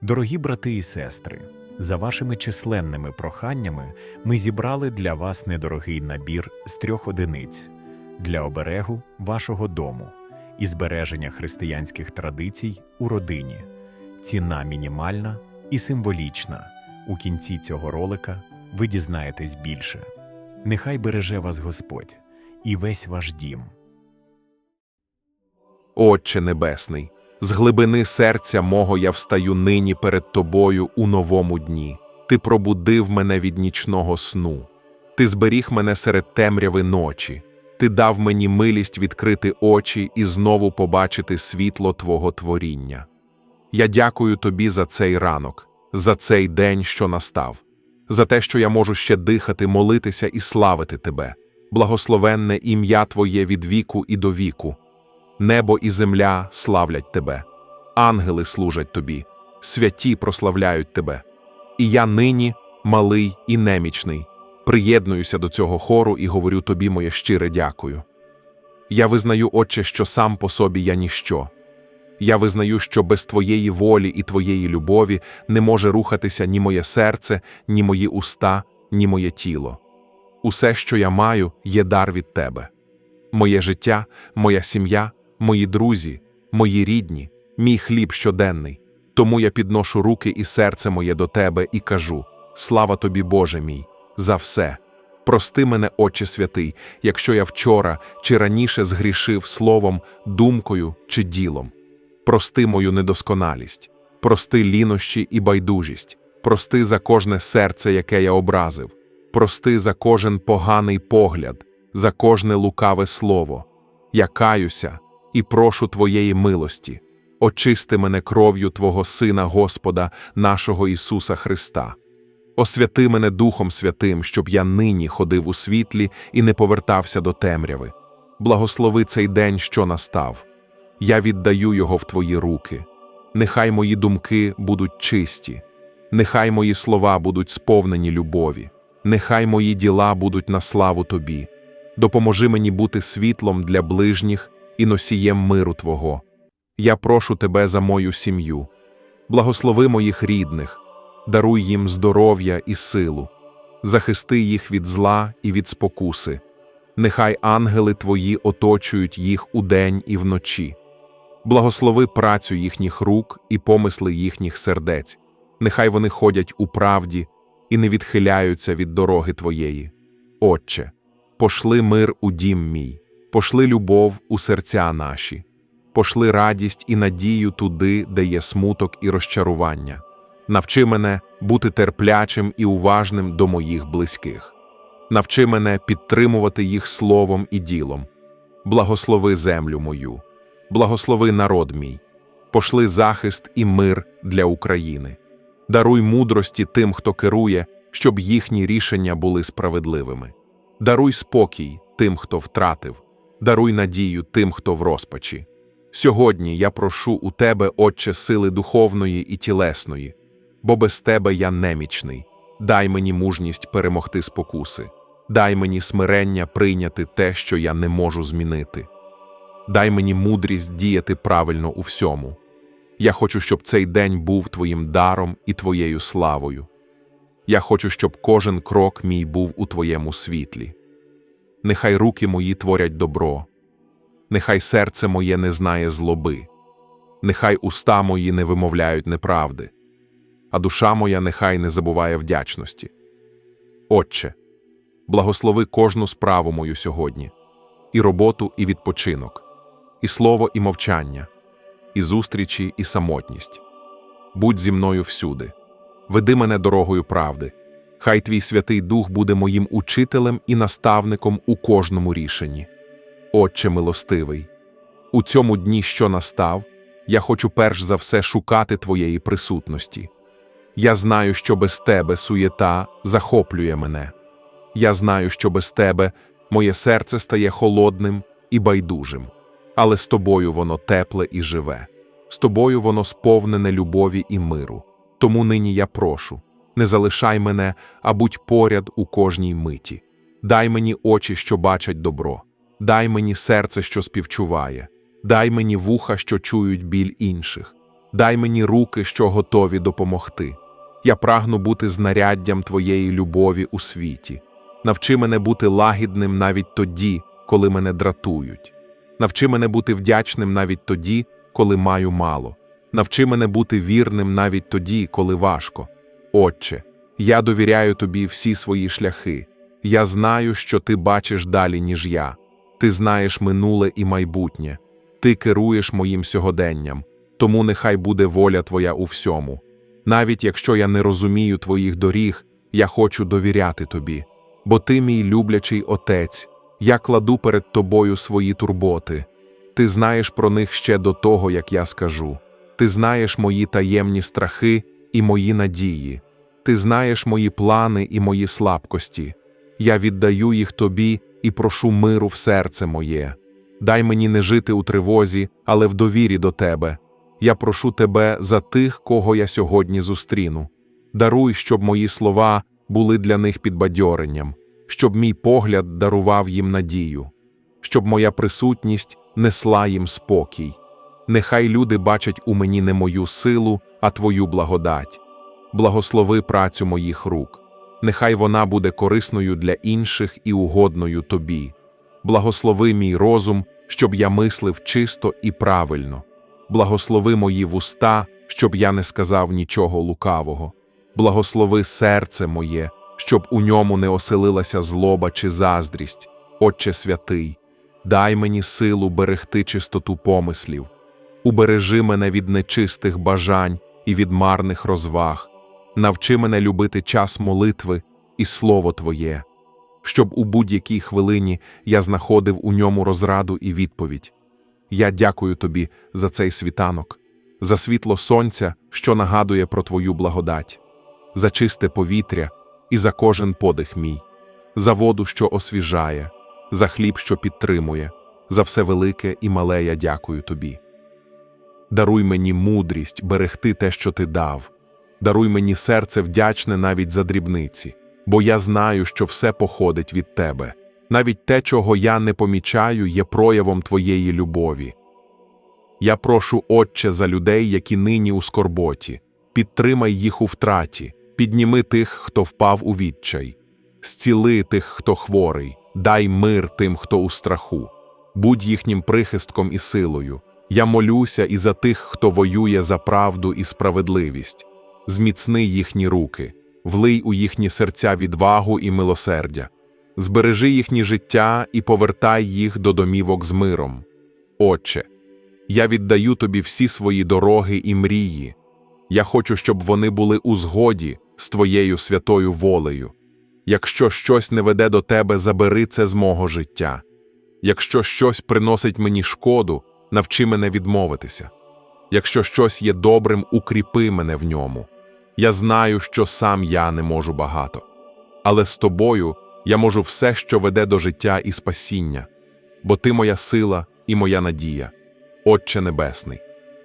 Дорогі брати і сестри, за вашими численними проханнями ми зібрали для вас недорогий набір з трьох одиниць для оберегу вашого дому і збереження християнських традицій у родині. Ціна мінімальна і символічна. У кінці цього ролика ви дізнаєтесь більше. Нехай береже вас Господь і весь ваш дім. Отче Небесний, з глибини серця мого я встаю нині перед Тобою у новому дні. Ти пробудив мене від нічного сну. Ти зберіг мене серед темряви ночі. Ти дав мені милість відкрити очі і знову побачити світло Твого творіння. Я дякую Тобі за цей ранок, за цей день, що настав, за те, що я можу ще дихати, молитися і славити Тебе. Благословенне ім'я Твоє від віку і до віку. Небо і земля славлять тебе, ангели служать тобі, святі прославляють тебе. І я нині, малий і немічний, приєднуюся до цього хору і говорю тобі моє щире дякую. Я визнаю, Отче, що сам по собі я ніщо. Я визнаю, що без твоєї волі і твоєї любові не може рухатися ні моє серце, ні мої уста, ні моє тіло. Усе, що я маю, є дар від тебе. Моє життя, моя сім'я, мої друзі, мої рідні, мій хліб щоденний. Тому я підношу руки і серце моє до тебе і кажу: Слава тобі, Боже мій, за все. Прости мене, Отче святий, якщо я вчора чи раніше згрішив словом, думкою чи ділом. Прости мою недосконалість, прости лінощі і байдужість, прости за кожне серце, яке я образив, прости за кожен поганий погляд, за кожне лукаве слово. Я каюся і прошу Твоєї милості, очисти мене кров'ю Твого Сина Господа, нашого Ісуса Христа. Освяти мене Духом Святим, щоб я нині ходив у світлі і не повертався до темряви. Благослови цей день, що настав. Я віддаю його в Твої руки. Нехай мої думки будуть чисті, нехай мої слова будуть сповнені любові, нехай мої діла будуть на славу Тобі. Допоможи мені бути світлом для ближніх і носієм миру Твого. Я прошу Тебе за мою сім'ю. Благослови моїх рідних, даруй їм здоров'я і силу, захисти їх від зла і від спокуси. Нехай ангели Твої оточують їх удень і вночі. Благослови працю їхніх рук і помисли їхніх сердець. Нехай вони ходять у правді і не відхиляються від дороги Твоєї. Отче, пошли мир у дім мій, пошли любов у серця наші, пошли радість і надію туди, де є смуток і розчарування. Навчи мене бути терплячим і уважним до моїх близьких. Навчи мене підтримувати їх словом і ділом. Благослови землю мою, благослови народ мій, пошли захист і мир для України. Даруй мудрості тим, хто керує, щоб їхні рішення були справедливими. Даруй спокій тим, хто втратив, даруй надію тим, хто в розпачі. Сьогодні я прошу у тебе, Отче, сили духовної і тілесної, бо без тебе я немічний. Дай мені мужність перемогти спокуси, дай мені смирення прийняти те, що я не можу змінити. Дай мені мудрість діяти правильно у всьому. Я хочу, щоб цей день був твоїм даром і твоєю славою. Я хочу, щоб кожен крок мій був у твоєму світлі. Нехай руки мої творять добро, нехай серце моє не знає злоби, нехай уста мої не вимовляють неправди, а душа моя нехай не забуває вдячності. Отче, благослови кожну справу мою сьогодні, і роботу, і відпочинок, і слово, і мовчання, і зустрічі, і самотність. Будь зі мною всюди, веди мене дорогою правди. Хай твій Святий Дух буде моїм учителем і наставником у кожному рішенні. Отче милостивий, у цьому дні, що настав, я хочу перш за все шукати Твоєї присутності. Я знаю, що без тебе суєта захоплює мене. Я знаю, що без тебе моє серце стає холодним і байдужим, але з тобою воно тепле і живе, з тобою воно сповнене любові і миру. Тому нині я прошу не залишай мене, а будь поряд у кожній миті. Дай мені очі, що бачать добро, дай мені серце, що співчуває, дай мені вуха, що чують біль інших, дай мені руки, що готові допомогти. Я прагну бути знаряддям Твоєї любові у світі. Навчи мене бути лагідним навіть тоді, коли мене дратують. Навчи мене бути вдячним навіть тоді, коли маю мало. Навчи мене бути вірним навіть тоді, коли важко. Отче, я довіряю тобі всі свої шляхи. Я знаю, що ти бачиш далі, ніж я. Ти знаєш минуле і майбутнє. Ти керуєш моїм сьогоденням, тому нехай буде воля твоя у всьому. Навіть якщо я не розумію твоїх доріг, я хочу довіряти тобі, бо ти мій люблячий отець, я кладу перед тобою свої турботи. Ти знаєш про них ще до того, як я скажу. Ти знаєш мої таємні страхи і мої надії. Ти знаєш мої плани і мої слабкості. Я віддаю їх тобі і прошу миру в серце моє. Дай мені не жити у тривозі, але в довірі до тебе. Я прошу тебе за тих, кого я сьогодні зустріну. Даруй, щоб мої слова були для них підбадьоренням, щоб мій погляд дарував їм надію, щоб моя присутність несла їм спокій. Нехай люди бачать у мені не мою силу, а твою благодать. Благослови працю моїх рук. Нехай вона буде корисною для інших і угодною тобі. Благослови мій розум, щоб я мислив чисто і правильно. Благослови мої вуста, щоб я не сказав нічого лукавого. Благослови серце моє, щоб у ньому не оселилася злоба чи заздрість. Отче святий, дай мені силу берегти чистоту помислів. Убережи мене від нечистих бажань і від марних розваг. Навчи мене любити час молитви і слово Твоє, щоб у будь-якій хвилині я знаходив у ньому розраду і відповідь. Я дякую тобі за цей світанок, за світло сонця, що нагадує про Твою благодать, за чисте повітря і за кожен подих мій, за воду, що освіжає, за хліб, що підтримує, за все велике і мале я дякую тобі. Даруй мені мудрість берегти те, що ти дав. Даруй мені серце вдячне навіть за дрібниці, бо я знаю, що все походить від тебе. Навіть те, чого я не помічаю, є проявом твоєї любові. Я прошу, Отче, за людей, які нині у скорботі, підтримай їх у втраті, підніми тих, хто впав у відчай, зціли тих, хто хворий, дай мир тим, хто у страху, будь їхнім прихистком і силою. Я молюся і за тих, хто воює за правду і справедливість. Зміцни їхні руки, влий у їхні серця відвагу і милосердя. Збережи їхні життя і повертай їх до домівок з миром. Отче, я віддаю тобі всі свої дороги і мрії. Я хочу, щоб вони були у згоді з твоєю святою волею. Якщо щось не веде до тебе, забери це з мого життя. Якщо щось приносить мені шкоду, навчи мене відмовитися. Якщо щось є добрим, укріпи мене в ньому. Я знаю, що сам я не можу багато. Але з тобою я можу все, що веде до життя і спасіння, бо ти моя сила і моя надія, Отче Небесний.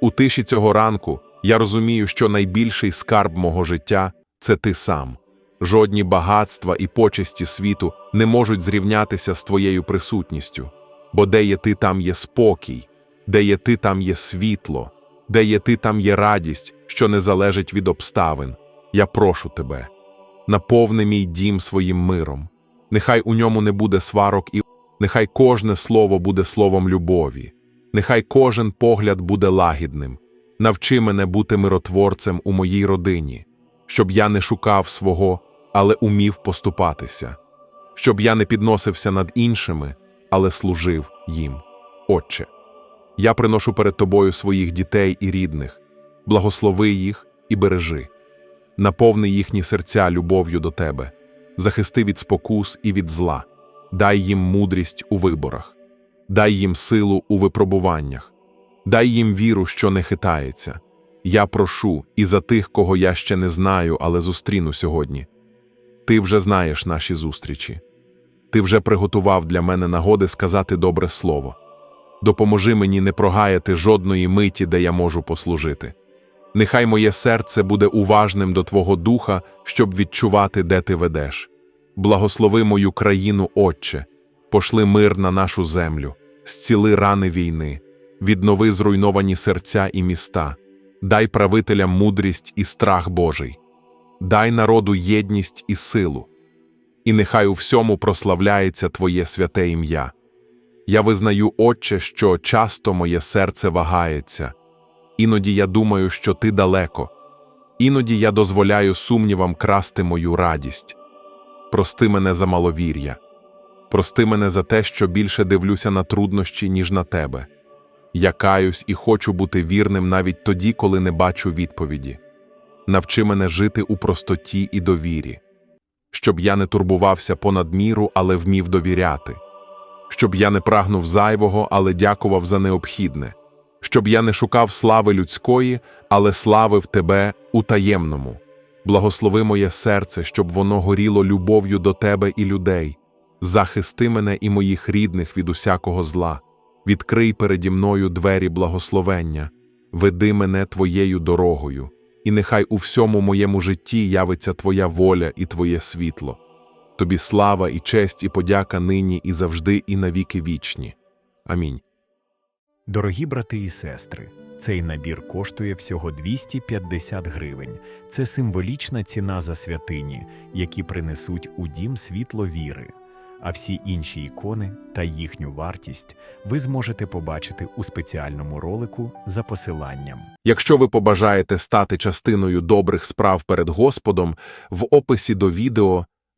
У тиші цього ранку я розумію, що найбільший скарб мого життя це ти сам. Жодні багатства і почесті світу не можуть зрівнятися з твоєю присутністю, бо де є ти, там є спокій, де є ти, там є світло, де є ти, там є радість, що не залежить від обставин. Я прошу тебе, наповни мій дім своїм миром. Нехай у ньому не буде сварок і нехай кожне слово буде словом любові, нехай кожен погляд буде лагідним. Навчи мене бути миротворцем у моїй родині, щоб я не шукав свого, але умів поступатися, щоб я не підносився над іншими, але служив їм. Отче, я приношу перед тобою своїх дітей і рідних, благослови їх і бережи, наповни їхні серця любов'ю до тебе, захисти від спокус і від зла, дай їм мудрість у виборах, дай їм силу у випробуваннях, дай їм віру, що не хитається. Я прошу і за тих, кого я ще не знаю, але зустріну сьогодні. Ти вже знаєш наші зустрічі. Ти вже приготував для мене нагоди сказати добре слово. Допоможи мені не прогаяти жодної миті, де я можу послужити. Нехай моє серце буде уважним до Твого духа, щоб відчувати, де ти ведеш. Благослови мою країну, Отче, пошли мир на нашу землю, зціли рани війни, віднови зруйновані серця і міста. дай правителям мудрість і страх Божий, дай народу єдність і силу, і нехай у всьому прославляється Твоє святе ім'я. Я визнаю, Отче, що часто моє серце вагається, іноді я думаю, що ти далеко, іноді я дозволяю сумнівам красти мою радість. Прости мене за маловір'я, прости мене за те, що більше дивлюся на труднощі, ніж на тебе. Я каюсь і хочу бути вірним навіть тоді, коли не бачу відповіді. Навчи мене жити у простоті і довірі, щоб я не турбувався понад міру, але вмів довіряти, щоб я не прагнув зайвого, але дякував за необхідне, щоб я не шукав слави людської, але славив тебе у таємному. Благослови моє серце, щоб воно горіло любов'ю до тебе і людей. Захисти мене і моїх рідних від усякого зла. Відкрий переді мною двері благословення, веди мене твоєю дорогою, і нехай у всьому моєму житті явиться Твоя воля і Твоє світло. Тобі слава і честь і подяка нині і завжди, і навіки вічні. Амінь. Дорогі брати і сестри, цей набір коштує всього 250 гривень. Це символічна ціна за святині, які принесуть у дім світло віри. А всі інші ікони та їхню вартість ви зможете побачити у спеціальному ролику за посиланням. Якщо ви побажаєте стати частиною добрих справ перед Господом, в описі до відео